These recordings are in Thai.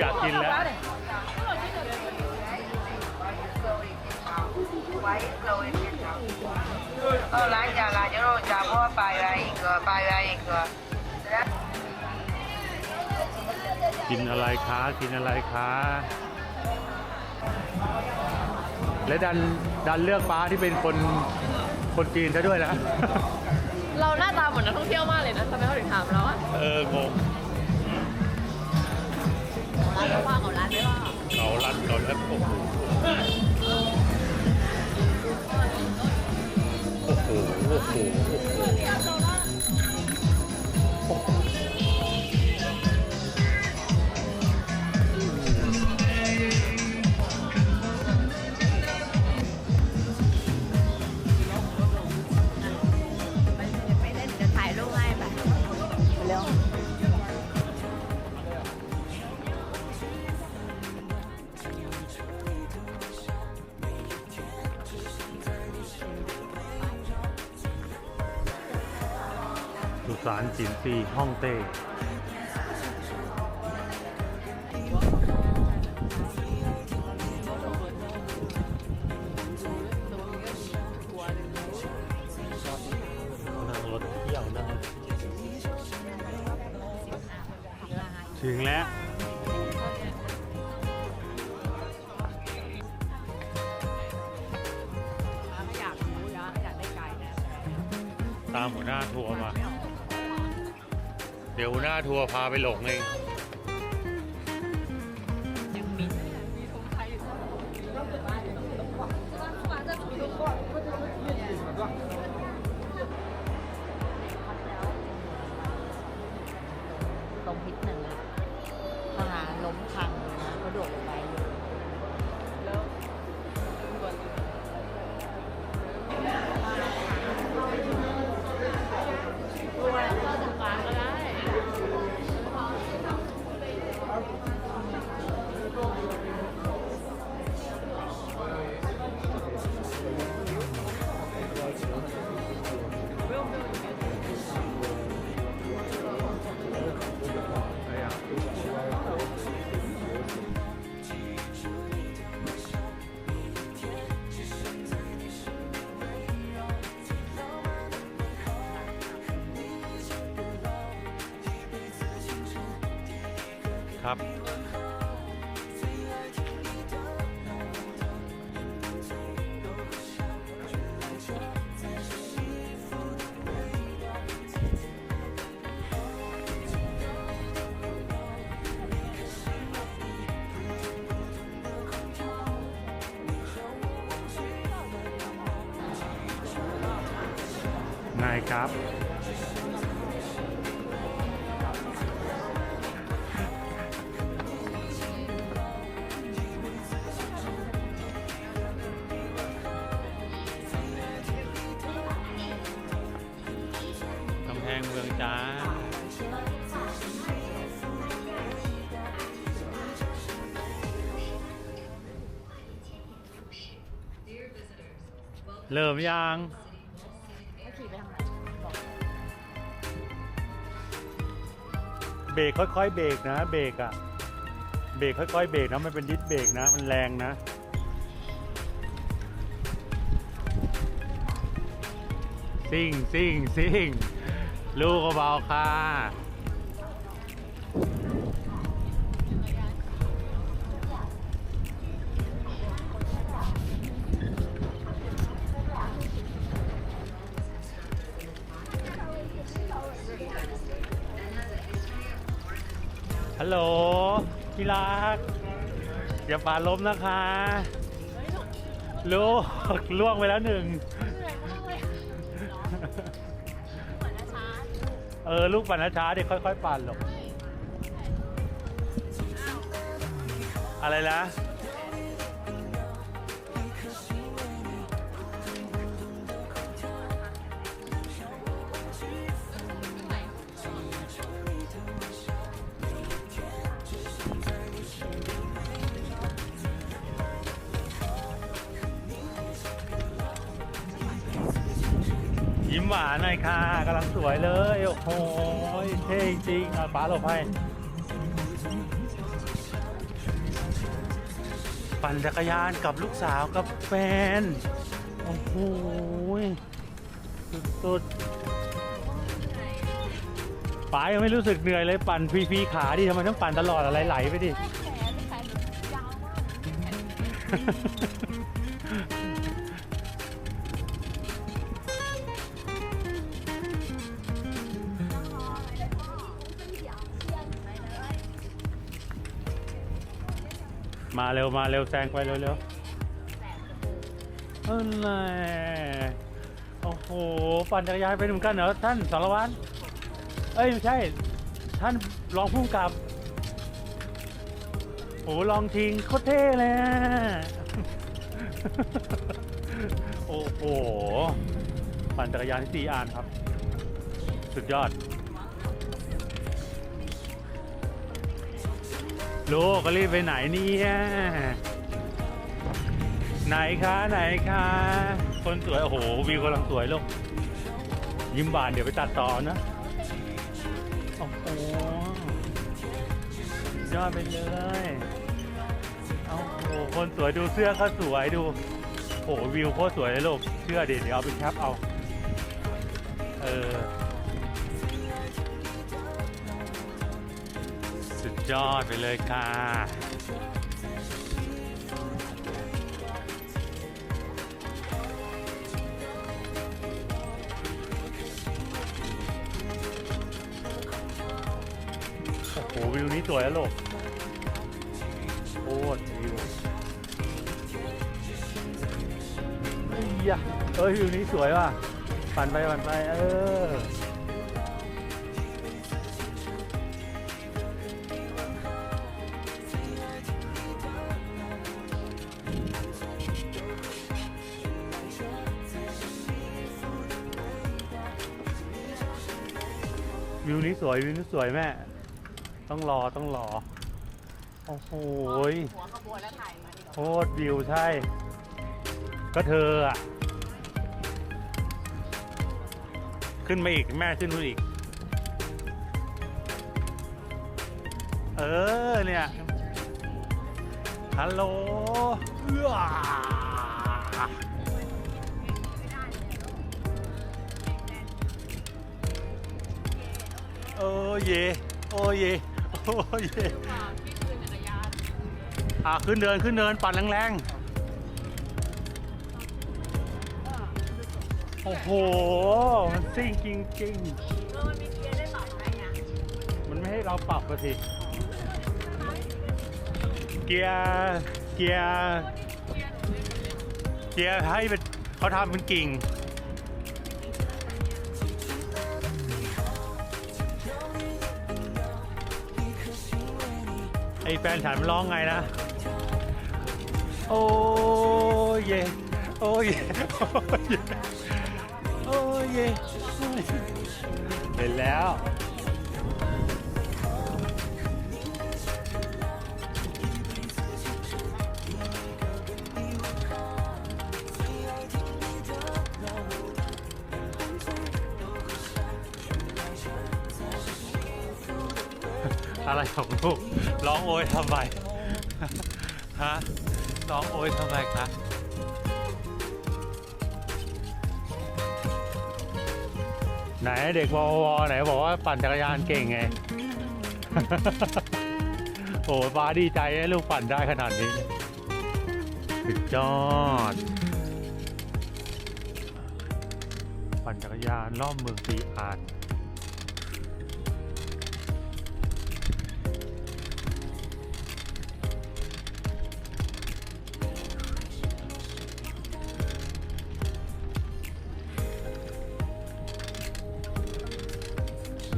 ลูกบอกลูกอยากกินแล้ว Ờ, lá trà là cho nó trà có bài ra อีกก็ bài ra อีกก็กินอะไรคะกินอะไรคะและดันดันเลือกป้าที่เป็นคนคนจีนซะด้วยนะ เราหน้าตาเหมือนนักท่องเที่ยวมากเลยนะทำไมเขาถึงถามเราอะ เอองง ร้านไม่ว่าเขารัดไม่ว่าเขาลัดเขาลัดโอ้โหโอ้โหโอ้โหโอ้โหารจินซีฮ่องเต้ถึงแล้ว ยวหน้าทัวร์พาไปหลงเอง ครับไงครับ จ้าเริ่มยังเบอกเบรกค่อยๆเบรกนะ เบรกอะเบรกค่อยๆเบรกนะมันเป็นดิสเบรกนะ มันแรงนะซิ่งซิ่งซิ่ง ลูกเบาๆค่ะ ฮัลโหลพี่รัก อย่าปาล้มนะคะ ลูกล่วงไปแล้วหนึ่ง เออ ลูกปั่นช้าๆเด็กค่อย ๆ ปั่นหรอกอะไรนะ หวานหน่อยค่ะกำลังสวยเลย โอ้โหเท่จริงอะป้าหลบให้ปั่นจักรยานกับลูกสาวกับแฟน โอ้โหสุดๆป๋ายังไม่รู้สึกเหนื่อยเลยปั่นพีๆขาดิทำไมต้องปั่นตลอดอะไรไหลไปดิ มาเร็วมาเร็วแซงไปเร็วเร็วๆอะไรโอ้โหปั่นจักรยานไปเหมือนกันเหรอท่านสารวัตรเอ้ยไม่ใช่ ท่านรองผู้กำกับโอ้ลองทิงโคตรเท่เลยอะโอ้โหปั่นจักรยานที่สี่อานครับ สุดยอด ลูกก็รีบไปไหนเนี่ยไหนคะไหนคะคนสวย โอ้โหวิวกำลังสวยลูกยิ้มบานเดี๋ยวไปตัดต่อนะ โอ้โหยอดไปเลยเอาโอ้โหคนสวยดูเสื้อเขาสวยดู โอ้โหวิวโคตรสวยเลยลูกเชื่อดิเดี๋ยวเอาไปแคปเอา เออ ยอดไปเลยค่ะ โอ้โหวิวนี้สวยแล้วลูกโคตรวิวเอ้ยยะเอ้ยวิวนี้สวยว่ะ ปั่นไปปั่นไป เออ วิวนี้สวยวิวนี้สวยแม่ ต้องรอต้องรอ โอ้โหยหัวขบวนแล้วถ่ายมาดีกว่าโคตรวิวใช่ ก็เธออะ ขึ้นมาอีกแม่ขึ้นมาอีก เออเนี่ย ฮัลโหลเอื้อ โอ้เย โอ้เย โอ้เยอ่าขึ้นเดินขึ้นเดินปั่นแรงๆ โอ้โห มันซิ่งจริงๆ มันไม่ให้เราปรับอะสิ เกียร์ เกียร์ เกียร์ให้เป็นเขาทำเป็นกิ่ง อ้แฟนฉันมันร้องไงนะ โอ้เย โอ้เย โอ้เย เห็นแล้ว อะไรของลูกร้องโอยทำไมฮะร้องโอยทำไมคะไหนเด็กวอวอไหนบอกว่าปั่นจักรยานเก่งไง โอ้ฟ้าดีใจให้ลูกปั่นได้ขนาดนี้สุดยอด ปั่นจักรยานรอบเมืองสีอาด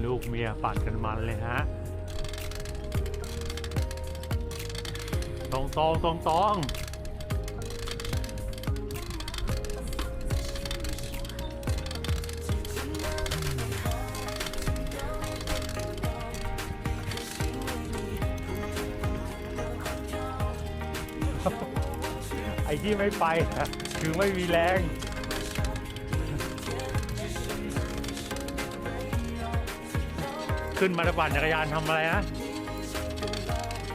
ลูกเมียปั่นกันมันเลยฮะตรงตรงตรงตรงไอ้ที่ไม่ไปคือไม่มีแรง ขึ้นมาปั่นจักรยานทำอะไรนะ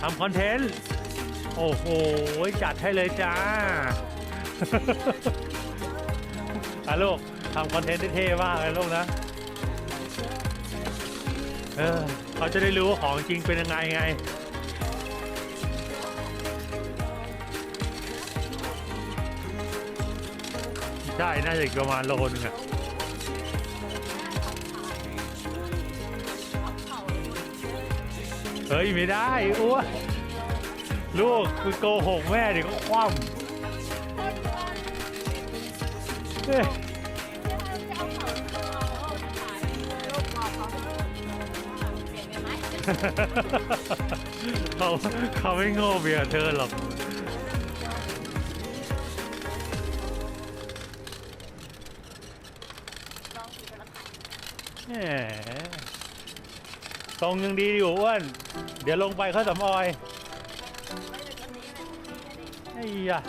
ทำคอนเทนต์ โอ้โห จัดให้เลยจ้าอะลูกทำคอนเทนต์ได้เท่มากเลยลูกนะ เออเขาจะได้รู้ว่าของจริงเป็นยังไงไงใช่น่าจะประมาณโลนึงอะ เฮ้ยไม่ได้อ้วนลูกคุณโกหกแม่เดี๋ยวก็คว่ำเอ้ยเขาเขาไม่โง่เบียร์เธอหรอกแหม ตรงยังดีอยู่อ้วน เดี๋ยวลงไปเขาสำออยไอ้ยะ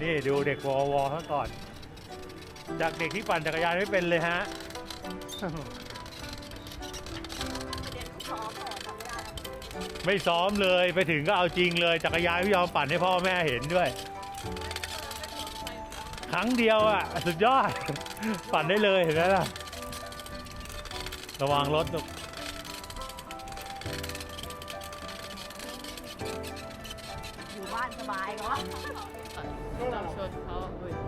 นี่ดูเด็กวอวอเขาก่อน จากเด็กที่ปั่นจักรยานไม่เป็นเลยฮะไม่ซ้อมเลยไปถึงก็เอาจริงเลยจักรยานไม่ยอมปั่นให้พ่อแม่เห็นด้วย ครั้งเดียวอะ สุดยอด ปั่นได้เลยเห็นไหมล่ะ ระวังรถลูกอยู่บ้านสบายเหรอเราชน